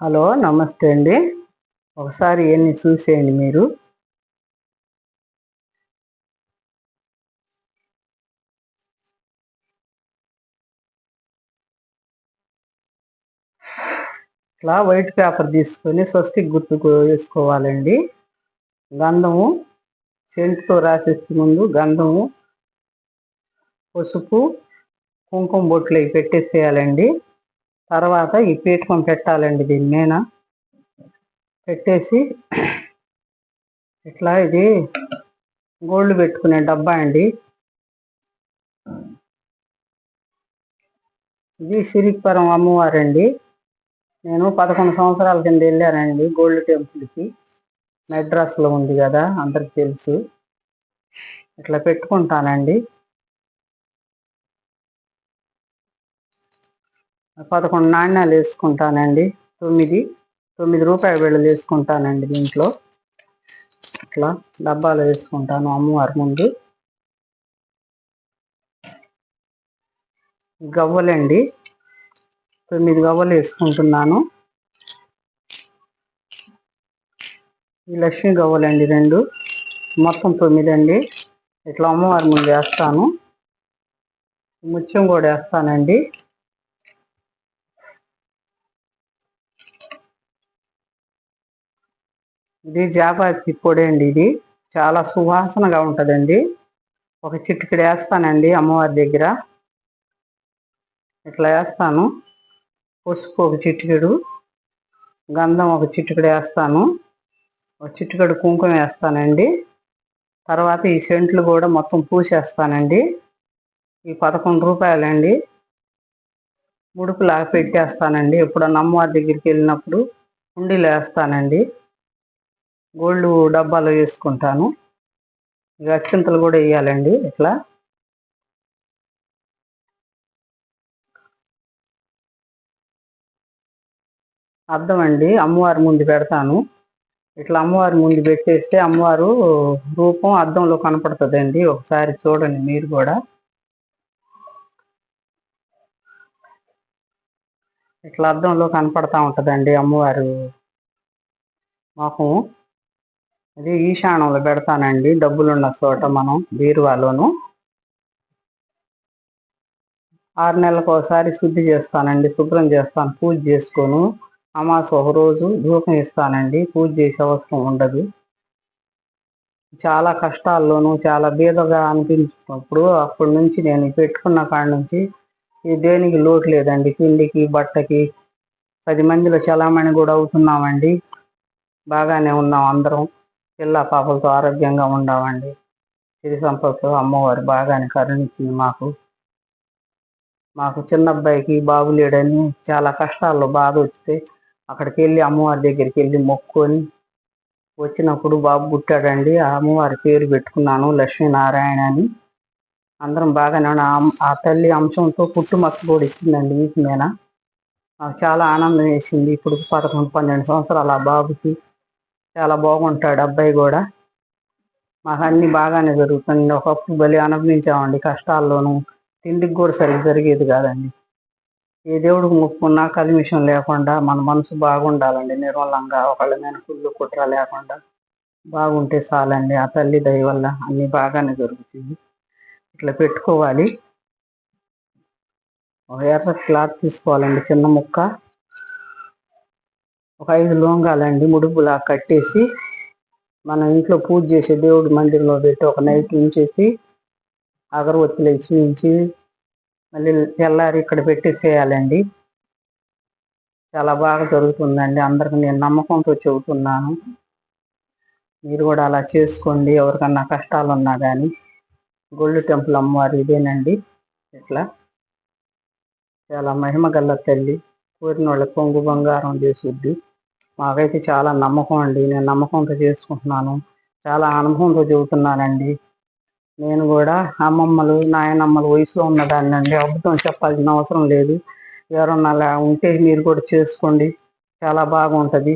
Hello నమస్తే అండి. ఒకసారి ఇవన్నీ చూసేయండి మీరు. ఇట్లా వైట్ పేపర్ తీసుకొని స్వస్తికి గుర్తుకు వేసుకోవాలండి. గంధము చెంటుతో రాసేసి ముందు గంధము పసుపు కుంకుమ బొట్లు పెట్టేసేయాలండి. తర్వాత ఈ పీఠకం పెట్టాలండి దీని మీద పెట్టేసి ఇట్లా ఇది గోల్డ్ పెట్టుకునే డబ్బా అండి. ఇది సిరిపురం అమ్మవారండి. నేను పదకొండు సంవత్సరాల కింద వెళ్ళానండి గోల్డ్ టెంపుల్కి మెడ్రాస్లో ఉంది కదా అందరికి తెలుసు. ఇట్లా పెట్టుకుంటానండి. పదకొండు నాణ్యాలు వేసుకుంటానండి. తొమ్మిది తొమ్మిది రూపాయల బిళ్ళలు వేసుకుంటానండి దీంట్లో. ఇట్లా డబ్బాలు వేసుకుంటాను అమ్మవారి ముందు. గవ్వలండి. తొమ్మిది గవ్వలు వేసుకుంటున్నాను. ఈ లక్ష్మీ గవ్వలండి రెండు. మొత్తం తొమ్మిది అండి. ఇట్లా అమ్మవారి ముందు వేస్తాను. ముత్యం కూడా వేస్తానండి. ఇది జాపాతి పొడి అండి ఇది. చాలా సువాసనగా ఉంటుందండి. ఒక చిటికెడు వేస్తానండి అమ్మవారి దగ్గర. ఇట్లా వేస్తాను. పసుపు ఒక చిటికెడు గంధం ఒక చిటికెడు వేస్తాను. ఒక చిటికెడు కుంకుమ వేస్తానండి. తర్వాత ఈ సెంట్లు కూడా మొత్తం పూసేస్తానండి. ఈ పదకొండు రూపాయలండి. ముడుపులాగా పెట్టేస్తానండి. ఎప్పుడన్నా అమ్మవారి దగ్గరికి వెళ్ళినప్పుడు ఉండిలో వేస్తానండి. గోల్డ్ డబ్బాలో వేసుకుంటాను. ఇక అక్షంతలు కూడా వేయాలండి ఇట్లా. అర్థం అండి అమ్మవారి ముందు పెడతాను. ఇట్లా అమ్మవారి ముందు పెట్టేస్తే అమ్మవారు రూపం అద్దంలో కనపడుతుందండి. ఒకసారి చూడండి మీరు కూడా. ఇట్లా అద్దంలో కనపడతా ఉంటుందండి అమ్మవారు మాకు అది ఈశానంలో పెడతానండి. డబ్బులున్న చోట మనం బీరువాలోను ఆరు నెలలకు ఒకసారి శుద్ధి చేస్తానండి శుభ్రం చేస్తాను పూజ చేసుకోను. అమాస ఒక రోజు ధూపం ఇస్తానండి. పూజ చేసే అవసరం ఉండదు. చాలా కష్టాల్లోనూ చాలా బీదగా అనిపించినప్పుడు అప్పటి నుంచి నేను పెట్టుకున్న కాడి నుంచి ఈ దేనికి లోటు లేదండి. తిండికి బట్టకి పది మందిలో చలామణి కూడా అవుతున్నామండి. బాగానే ఉన్నాం అందరం. పిల్ల పాపలతో ఆరోగ్యంగా ఉండామండి సిరి సంపదతో అమ్మవారు బాగానే కరుణించి మాకు. మాకు చిన్న అబ్బాయికి బాబు లేడని చాలా కష్టాల్లో బాధ వస్తే అక్కడికి వెళ్ళి అమ్మవారి దగ్గరికి వెళ్ళి మొక్కుకొని వచ్చినప్పుడు బాబు పుట్టాడండి. ఆ అమ్మవారి పేరు పెట్టుకున్నాను లక్ష్మీనారాయణ అని. అందరం బాగానే ఆ తల్లి అంశంతో పుట్టుమచ్చ కూడా ఇచ్చిందండి వీటి మీద. నాకు చాలా ఆనందం వేసింది. ఇప్పుడు పదకొండు పన్నెండు సంవత్సరాలు ఆ బాబుకి. చాలా బాగుంటాడు అబ్బాయి కూడా. మాకు అన్ని బాగానే జరుగుతుంది. ఒకప్పుడు బలి అనుభవించామండి కష్టాల్లోనూ. తిండికి కూడా సరిగ్గా జరిగేది కాదండి. ఏ దేవుడికి ముక్కున్నా కలిమిషం లేకుండా మన మనసు బాగుండాలండి. నిర్మలంగా ఒకళ్ళ మీద కుళ్ళు కుట్ర లేకుండా బాగుంటే చాలండి. ఆ తల్లి దయ వల్ల అన్నీ బాగానే జరుగుతుంది. ఇట్లా పెట్టుకోవాలి. ఒక ఎర్ర క్లాత్ తీసుకోవాలండి చిన్న ముక్క. ఒక ఐదు లోంగాలండి ముడుపులా కట్టేసి మన ఇంట్లో పూజ చేసే దేవుడి మందిరంలో పెట్టి ఒక నైట్ ఉంచేసి అగరవత్తులు ఇచ్చి మళ్ళీ తెల్లారి ఇక్కడ పెట్టేసేయాలండి. చాలా బాగా జరుగుతుందండి. అందరికి నేను నమ్మకంతో చెబుతున్నాను. మీరు కూడా అలా చేసుకోండి. ఎవరికన్నా కష్టాలు ఉన్నా కానీ గోల్డ్ టెంపుల్ అమ్మవారు ఇదేనండి. ఇట్లా చాలా మహిమ గల్ల తల్లి. కోరిన వాళ్ళ పొంగు బంగారం చేసుద్ది. మాకైతే చాలా నమ్మకం అండి. నేను నమ్మకంతో చేసుకుంటున్నాను. చాలా అనుభవంతో చెబుతున్నానండి నేను కూడా అమ్మమ్మలు నాయనమ్మలు వయసులో ఉన్నదాన్ని అండి. అద్భుతం చెప్పాల్సిన అవసరం లేదు. ఎవరన్నా అలా ఉంటే మీరు కూడా చేసుకోండి. చాలా బాగుంటుంది.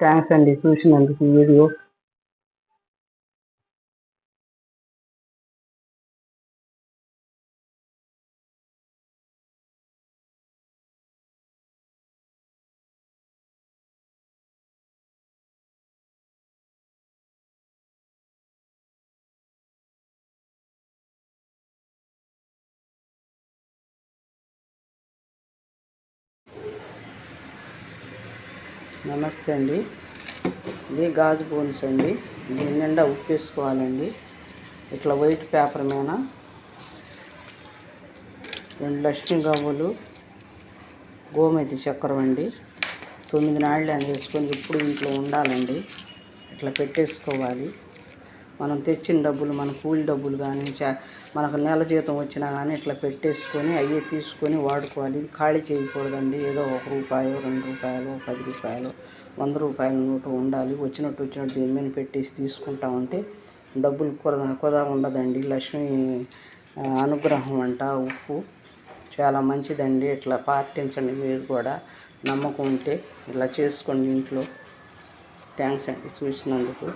థ్యాంక్స్ అండి చూసినందుకు వీడియో. నమస్తే అండి. ఇది గాజు బోన్స్ అండి. దీని నిండా ఉప్పు వేసుకోవాలండి. ఇట్లా వైట్ పేపర్ మీద రెండు లక్ష్మీ గవ్వలు గోమతి చక్రం అండి. తొమ్మిది నాళ్ళు అని వేసుకొని ఇప్పుడు ఇంట్లో ఉండాలండి. ఇట్లా పెట్టేసుకోవాలి. మనం తెచ్చిన డబ్బులు మన కూలి డబ్బులు కానీ చా మనకు నెల జీతం వచ్చినా కానీ ఇట్లా పెట్టేసుకొని అవి తీసుకొని వాడుకోవాలి. ఇది ఖాళీ చేయకూడదండి. ఏదో ఒక రూపాయలు రెండు రూపాయలు పది రూపాయలు వంద రూపాయలు నోటు ఉండాలి. వచ్చినట్టు వచ్చినట్టు దీని మీద పెట్టేసి తీసుకుంటా ఉంటే డబ్బులు కుద కుదా ఉండదండి. లక్ష్మి అనుగ్రహం అంట ఉప్పు. చాలా మంచిదండి. ఇట్లా పాటించండి మీరు కూడా. నమ్మకం ఉంటే ఇలా చేసుకోండి ఇంట్లో. థ్యాంక్స్ అండి చూసినందుకు.